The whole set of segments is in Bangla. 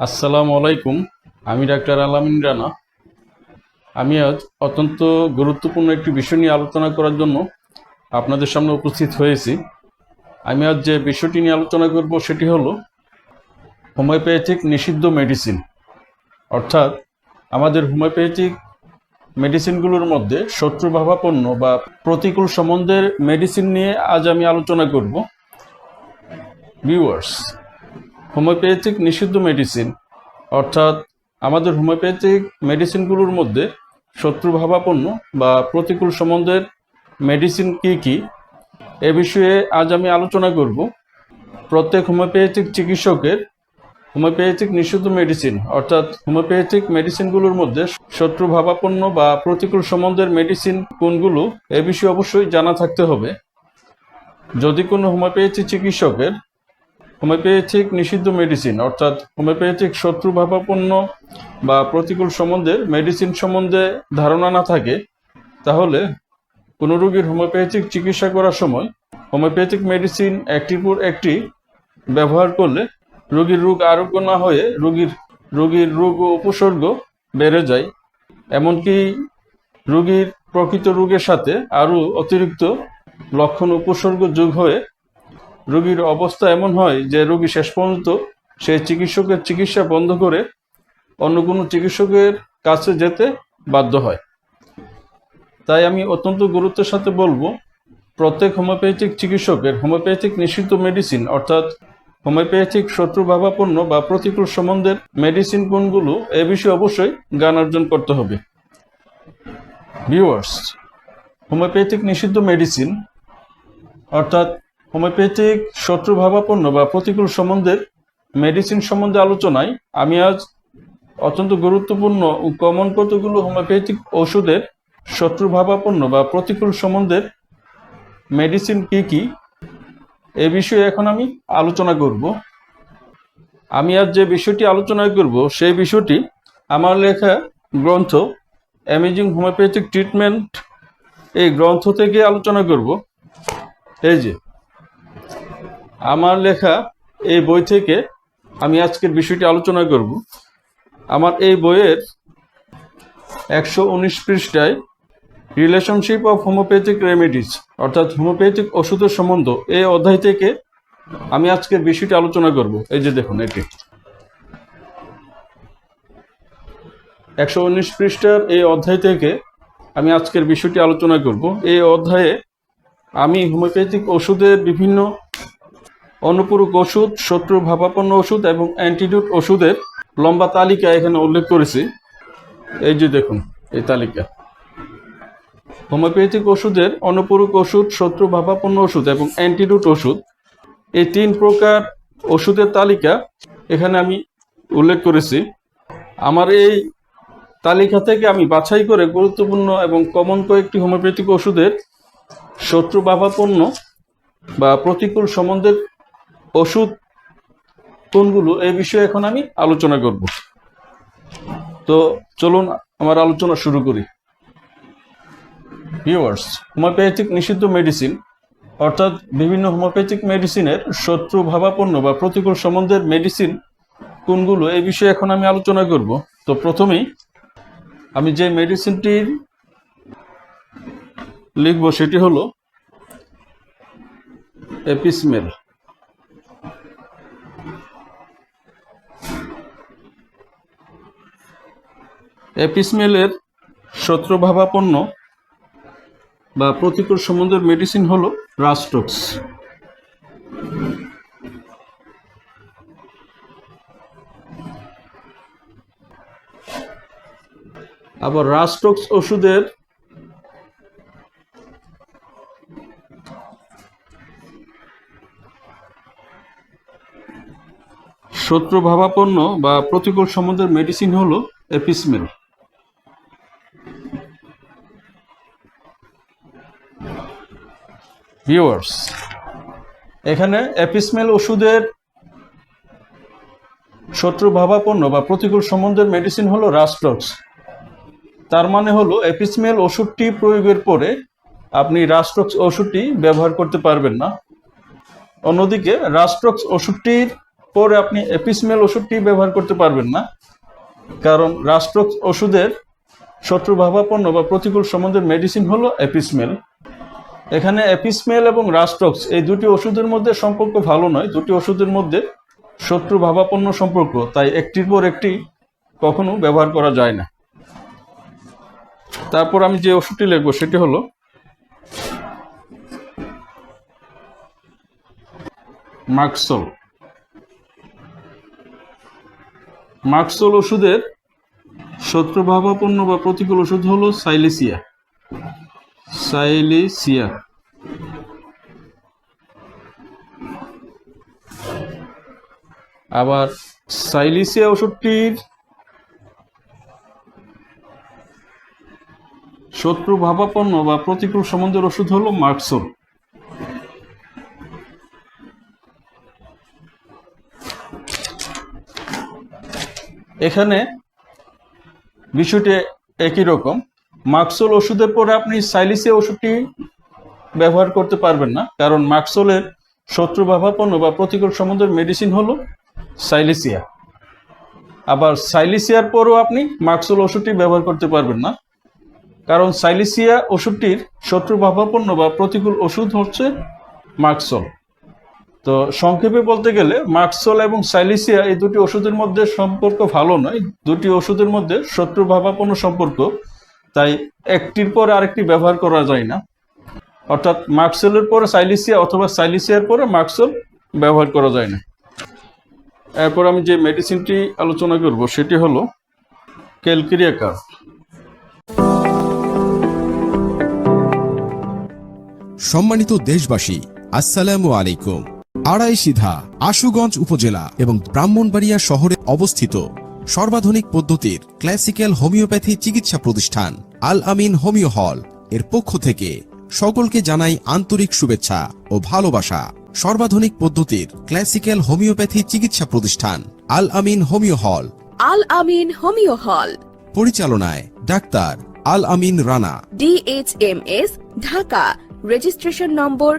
আসসালামু আলাইকুম। আমি ডাক্তার আলামিন রানা। আমি আজ অত্যন্ত গুরুত্বপূর্ণ একটি বিষয় নিয়ে আলোচনা করার জন্য আপনাদের সামনে উপস্থিত হয়েছি। আমি আজ যে বিষয়টি নিয়ে আলোচনা করব সেটি হলো হোমিওপ্যাথিক নিষিদ্ধ মেডিসিন। অর্থাৎ আমাদের হোমিওপ্যাথিক মেডিসিনগুলোর মধ্যে শত্রুভাবাপন্ন বা প্রতিকূল সম্বন্ধের মেডিসিন নিয়ে আজ আমি আলোচনা করব। ভিউয়ার্স হোমিওপ্যাথিক নিষিদ্ধ মেডিসিন অর্থাৎ আমাদের হোমিওপ্যাথিক মেডিসিনগুলোর মধ্যে শত্রুভাবাপন্ন বা প্রতিকূল সম্বন্ধের মেডিসিন কি কি, এ বিষয়ে আজ আমি আলোচনা করব। প্রত্যেক হোমিওপ্যাথিক চিকিৎসকের হোমিওপ্যাথিক নিষিদ্ধ মেডিসিন অর্থাৎ হোমিওপ্যাথিক মেডিসিনগুলোর মধ্যে শত্রুভাবাপন্ন বা প্রতিকূল সম্বন্ধের মেডিসিন কোনগুলো, এ বিষয়ে অবশ্যই জানা থাকতে হবে। যদি কোনো হোমিওপ্যাথি চিকিৎসকের হোমিওপ্যাথিক নিষিদ্ধ মেডিসিন অর্থাৎ হোমিওপ্যাথিক শত্রুভাবাপন্ন বা প্রতিকূল সম্বন্ধে মেডিসিন সম্বন্ধে ধারণা না থাকে, তাহলে কোনো রোগীর হোমিওপ্যাথিক চিকিৎসা করার সময় হোমিওপ্যাথিক মেডিসিন একটির পর একটি ব্যবহার করলে রোগীর রোগ আরোগ্য না হয়ে রোগীর রোগীর রোগ ও উপসর্গ বেড়ে যায়। এমনকি রোগীর প্রকৃত রোগের সাথে আরও অতিরিক্ত লক্ষণ উপসর্গ যোগ হয়ে রোগীর অবস্থা এমন হয় যে রোগী শেষ পর্যন্ত সেই চিকিৎসকের চিকিৎসা বন্ধ করে অন্য কোনো চিকিৎসকের কাছে যেতে বাধ্য হয়। তাই আমি অত্যন্ত গুরুত্বের সাথে বলব, প্রত্যেক হোমিওপ্যাথিক চিকিৎসকের হোমিওপ্যাথিক নিষিদ্ধ মেডিসিন অর্থাৎ হোমিওপ্যাথিক শত্রুভাবাপন্ন বা প্রতিকূল সম্বন্ধের মেডিসিন কোনগুলো, এ বিষয়ে অবশ্যই জ্ঞান অর্জন করতে হবে। ভিউয়ার্স হোমিওপ্যাথিক নিষিদ্ধ মেডিসিন অর্থাৎ হোমিওপ্যাথিক, শত্রুভাবাপন্ন বা প্রতিকূল সম্বন্ধের মেডিসিন সম্বন্ধে আলোচনায় আমি আজ অত্যন্ত গুরুত্বপূর্ণ ও কমন কতগুলো হোমিওপ্যাথিক ওষুধের শত্রুভাবাপন্ন বা প্রতিকূল সম্বন্ধের মেডিসিন কি কি, এ বিষয়ে এখন আমি আলোচনা করব। আমি আজ যে বিষয়টি আলোচনা করব, সেই বিষয়টি আমার লেখা গ্রন্থ অ্যামেজিং হোমিওপ্যাথিক ট্রিটমেন্ট এই গ্রন্থ থেকে আলোচনা করব। এই যে আমার লেখা এই বই থেকে আমি আজকের বিষয়টি আলোচনা করব। আমার এই বইয়ের একশো উনিশ পৃষ্ঠায় রিলেশনশিপ অফ হোমিওপ্যাথিক রেমেডিস অর্থাৎ হোমিওপ্যাথিক ওষুধের সম্বন্ধ, এই অধ্যায় থেকে আমি আজকের বিষয়টি আলোচনা করব। এই যে দেখুন এটি। একশো উনিশ পৃষ্ঠার এই অধ্যায় থেকে আমি আজকের বিষয়টি আলোচনা করব। এই অধ্যায়ে আমি হোমিওপ্যাথিক ওষুধের বিভিন্ন অনুপূরক ওষুধ, শত্রু ভাবাপন্ন ওষুধ এবং অ্যান্টিডিউট ওষুধের লম্বা তালিকা এখানে উল্লেখ করেছি। এই যে দেখুন, এই তালিকা। হোমিওপ্যাথিক ওষুধের অনুপূরক ওষুধ, শত্রু ভাবাপন্ন ওষুধ এবং অ্যান্টিডিউট ওষুধ, এই তিন প্রকার ওষুধের তালিকা এখানে আমি উল্লেখ করেছি। আমার এই তালিকা থেকে আমি বাছাই করে গুরুত্বপূর্ণ এবং কমন কয়েকটি হোমিওপ্যাথিক ওষুধের শত্রু ভাবাপন্ন বা প্রতিকূল সম্বন্ধের ওষুধ কোনগুলো, এই বিষয়ে এখন আমি আলোচনা করব। তো চলুন আমার আলোচনা শুরু করি। ভিউয়ার্স হোমিওপ্যাথিক নিষিদ্ধ মেডিসিন অর্থাৎ বিভিন্ন হোমিওপ্যাথিক মেডিসিনের শত্রু ভাবাপন্ন বা প্রতিকূল সম্বন্ধের মেডিসিন কোনগুলো, এই বিষয়ে এখন আমি আলোচনা করব। তো প্রথমেই আমি যে মেডিসিনটির লিখব সেটি হলো এপিসমেল। এপিসমেলের শত্রুভাবাপন্ন বা প্রতিকূল সম্বন্ধের মেডিসিন হলো রাস্টক্স আবার রাস্টক্স ওষুধের শত্রুভাবাপন্ন বা প্রতিকূল সম্বন্ধের মেডিসিন হলো এপিসমেল। ভিউয়ার্স এখানে এপিসমেল ওষুধের শত্রুভাবাপন্ন বা প্রতিকূল সম্বন্ধের মেডিসিন হলো রাস্টক্স তার মানে হলো এপিসমেল ওষুধটি প্রয়োগের পরে আপনি রাস্টক্স ওষুধটি ব্যবহার করতে পারবেন না। অন্যদিকে রাস্ট্রক্স ওষুধটির পরে আপনি এপিসমেল ওষুধটি ব্যবহার করতে পারবেন না। কারণ রাস্ট্রক্স ওষুধের শত্রুভাবাপন্ন বা প্রতিকূল সম্বন্ধের মেডিসিন হলো এপিসমেল এখানে এপিসমেল এবং রাস্ট্রক্স এই দুটি ওষুধের মধ্যে সম্পর্ক ভালো নয়। দুটি ওষুধের মধ্যে শত্রুভাবাপন্ন সম্পর্ক, তাই একটির পর একটি কখনো ব্যবহার করা যায় না। তারপর আমি যে ওষুধটি লিখব সেটি হলো মাক্সল। মাক্সল ওষুধের শত্রুভাবাপন্ন বা প্রতিকূল ওষুধ হলো সাইলিসিয়া। সাইলিসিয়া আবার সাইলিসিয়া ওষুধটির শত্রুভাবাপন্ন বা প্রতিকূল সম্বন্ধের ওষুধ হলো মার্কসল। এখানে বিষয়টি একই রকম। মাক্সল ওষুধের পরে আপনি সাইলিসিয়া ওষুধটি ব্যবহার করতে পারবেন না, কারণ মাক্সলের শত্রুভাবাপন্ন বা প্রতিকূল সম্বন্ধের মেডিসিন হলো সাইলিসিয়া আবার সাইলিসিয়ার পরও আপনি মাক্সল ওষুধটি ব্যবহার করতে পারবেন না, কারণ সাইলিসিয়া ওষুধটির শত্রুভাবাপন্ন বা প্রতিকূল ওষুধ হচ্ছে মাক্সল তো সংক্ষেপে বলতে গেলে মাক্সল এবং সাইলিসিয়া এই দুটি ওষুধের মধ্যে সম্পর্ক ভালো নয়, দুটি ওষুধের মধ্যে শত্রুভাবাপন্ন সম্পর্ক তাই একটির পর আরেকটি ব্যবহার করা যায় না। অর্থাৎ মাক্সেলের পরে সাইলিসিয়া অথবা সাইলিসিয়ার পরে মাক্সল ব্যবহার করা যায় না। এরপর আমি যে মেডিসিনটি আলোচনা করব, সেটি হলো ক্যালকেরিয়া কার্ভ সম্মানিত দেশবাসী, আসসালামু আলাইকুম। আড়াই সিধা আশুগঞ্জ উপজেলা এবং ব্রাহ্মণবাড়িয়া শহরে অবস্থিত সর্বাধুনিক পদ্ধতির ক্লাসিক্যাল হোমিওপ্যাথি চিকিৎসা প্রতিষ্ঠান। আল আমিন হোমিও হল এর পক্ষ থেকে সকলকে জানাই আন্তরিক শুভেচ্ছা ও ভালোবাসা। সর্বাধুনিক পদ্ধতির ক্লাসিক্যাল হোমিওপ্যাথি চিকিৎসা প্রতিষ্ঠান আল আমিন হোমিও হল। আল আমিন হোমিও হল। পরিচালনায় doctor Al Amin Rana DHMS Dhaka. Registration number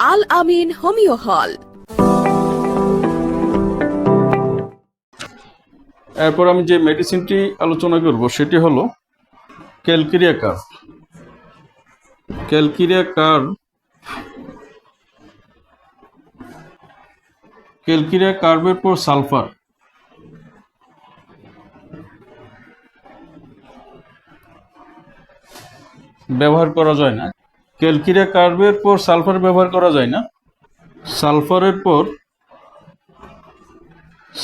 আল আমিন হোমিও হল। এরপর আমি যে মেডিসিনটি আলোচনা করব, সেটি হলো ক্যালকিরিয়া কার্ভ ক্যালকিরিয়া কার্ভ ক্যালকিরিয়া কার্ভের পর সালফার। ব্যবহার করা যায় না। ক্যালকেরিয়া কার্ভের পর সালফার ব্যবহার করা যায় না। সালফারের পর,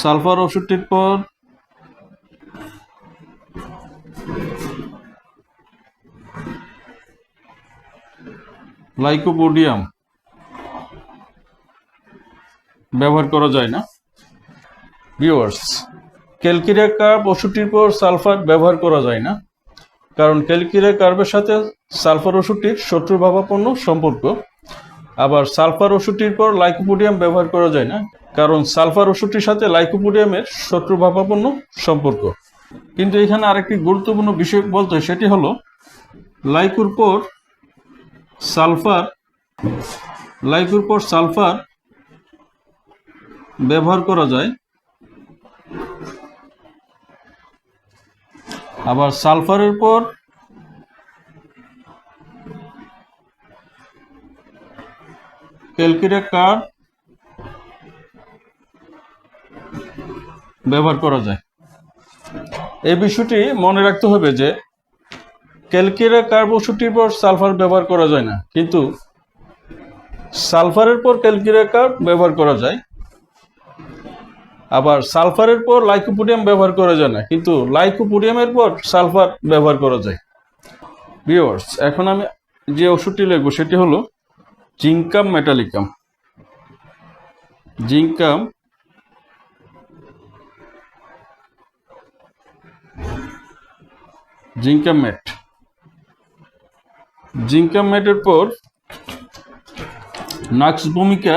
সালফার ওষুধটির পর, লাইকোপোডিয়াম ব্যবহার করা যায় না। ভিউয়ার্স ক্যালকিরিয়া কার্ব ওষুধটির পর সালফার ব্যবহার করা যায় না। কারণ ক্যালকিরিয়া কার্বের সাথে সালফার ওষুধটির শত্রুভাবাপন্ন সম্পর্ক। আবার সালফার ওষুধটির পর লাইকোপোডিয়াম ব্যবহার করা যায় না, কারণ সালফার ওষুধটির সাথে লাইকোপোডিয়ামের শত্রুভাবাপন্ন সম্পর্ক। কিন্তু এখানে আরেকটি গুরুত্বপূর্ণ বিষয় বলতে সেটি হলো লাইকুর পর সালফার, লাইকুর পর সালফার ব্যবহার করা যায়। আবার সালফারের পর ক্যালকিরা কার ব্যবহার করা যায়। এই বিষয়টি মনে রাখতে হবে যে ক্যালকিরা কার্ব ওষুধটির পর সালফার ব্যবহার করা যায় না, কিন্তু সালফারের পর ক্যালকিরা কার্ব ব্যবহার করা যায়। আবার সালফারের পর লাইকোপোডিয়াম ব্যবহার করা যায় না, কিন্তু লাইকোপোডিয়ামের পর সালফার ব্যবহার করা যায়। ভিওয়ার্স এখন আমি যে ওষুধটি লিখব সেটি হলো zincum metallicum. Zincum zincum met. Zincum মেটের পর নাক্স ভূমিকা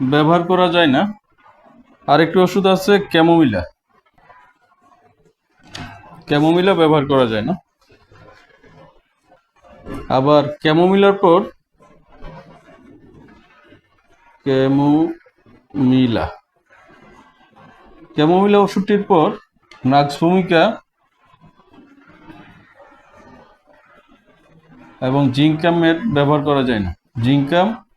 ব্যবহার করা যায় না। আরেকটি ওষুধ আছে ক্যামোমিলা। ক্যামোমিলা ব্যবহার করা যায় না। আবার ক্যামোমিলার পর ক্যামোমিলা। ক্যামোমিলা ওষুধটির পর নাক্স ভূমিকা এবং জিঙ্কামের ব্যবহার করা যায় না। জিঙ্কাম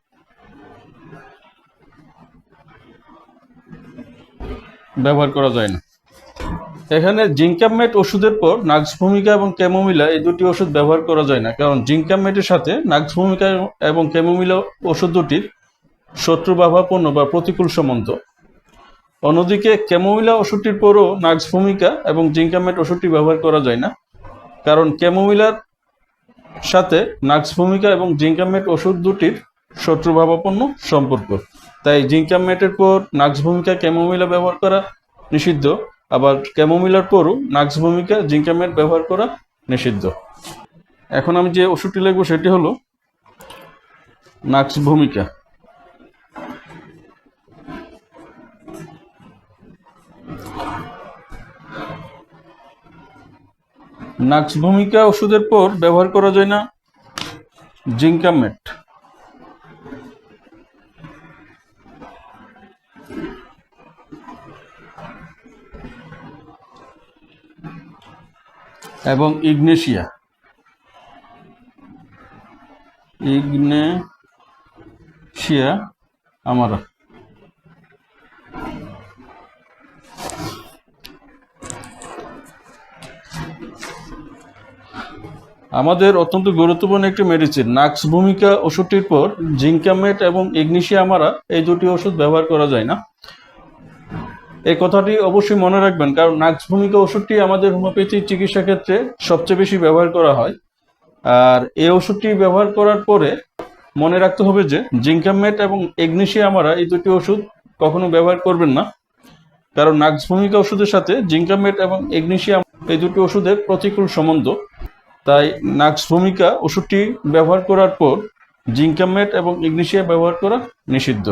ব্যবহার করা যায় না। এখানে জিঙ্কামেট ওষুধের পর নাক্স ভূমিকা এবং ক্যামোমিলা এই দুটি ওষুধ ব্যবহার করা যায় না, কারণ জিঙ্কামেটের সাথে নাক্স ভূমিকা এবং ক্যামোমিলা ওষুধ দুটির শত্রুভাবাপন্ন বা প্রতিকূল সম্বন্ধ। অন্যদিকে ক্যামোমিলা ওষুধটির পরও নাক্স ভূমিকা এবং জিঙ্কামেট ওষুধটি ব্যবহার করা যায় না, কারণ ক্যামোমিলার সাথে নাক্স ভূমিকা এবং জিঙ্কামেট ওষুধ দুটির শত্রুভাবাপন্ন সম্পর্ক। তাই জিঙ্কামেটের পর নাক্স ভূমিকা ক্যামোমিলা ব্যবহার করা নিষিদ্ধ। আবার ক্যামোমিলার পরও নাক্স ভূমিকা জিঙ্কামেট ব্যবহার করা নিষিদ্ধ। এখন আমি যে ওষুধটি লিখব সেটি হলো নাক্স ভূমিকা নাক্স ভূমিকা ওষুধের পর ব্যবহার করা যায় না জিঙ্কামেট এবং ইগনেশিয়া। ইগনেশিয়া আমারা। আমাদের অত্যন্ত গুরুত্বপূর্ণ একটি মেডিসিন নাক্স ভূমিকা ওষুধটির পর জিঙ্কামেট এবং ইগনিশিয়া আমারা এই দুটি ওষুধ ব্যবহার করা যায় না। এই কথাটি অবশ্যই মনে রাখবেন, কারণ নাক্স ভূমিকা ওষুধটি আমাদের হোমিওপ্যাথি চিকিৎসা ক্ষেত্রে সবচেয়ে বেশি ব্যবহার করা হয়। আর এই ওষুধটি ব্যবহার করার পরে মনে রাখতে হবে যে, জিঙ্কামেট এবং এগনেশিয়া আমারা এই দুটি ওষুধ কখনো ব্যবহার করবেন না। কারণ নাক্স ভূমিকা ওষুধের সাথে জিঙ্কামেট এবং এগনেশিয়া এই দুটি ওষুধের প্রতিকূল সম্বন্ধ। তাই নাক্স ভূমিকা ওষুধটি ব্যবহার করার পর জিঙ্কামেট এবং ইগনেশিয়া ব্যবহার করা নিষিদ্ধ।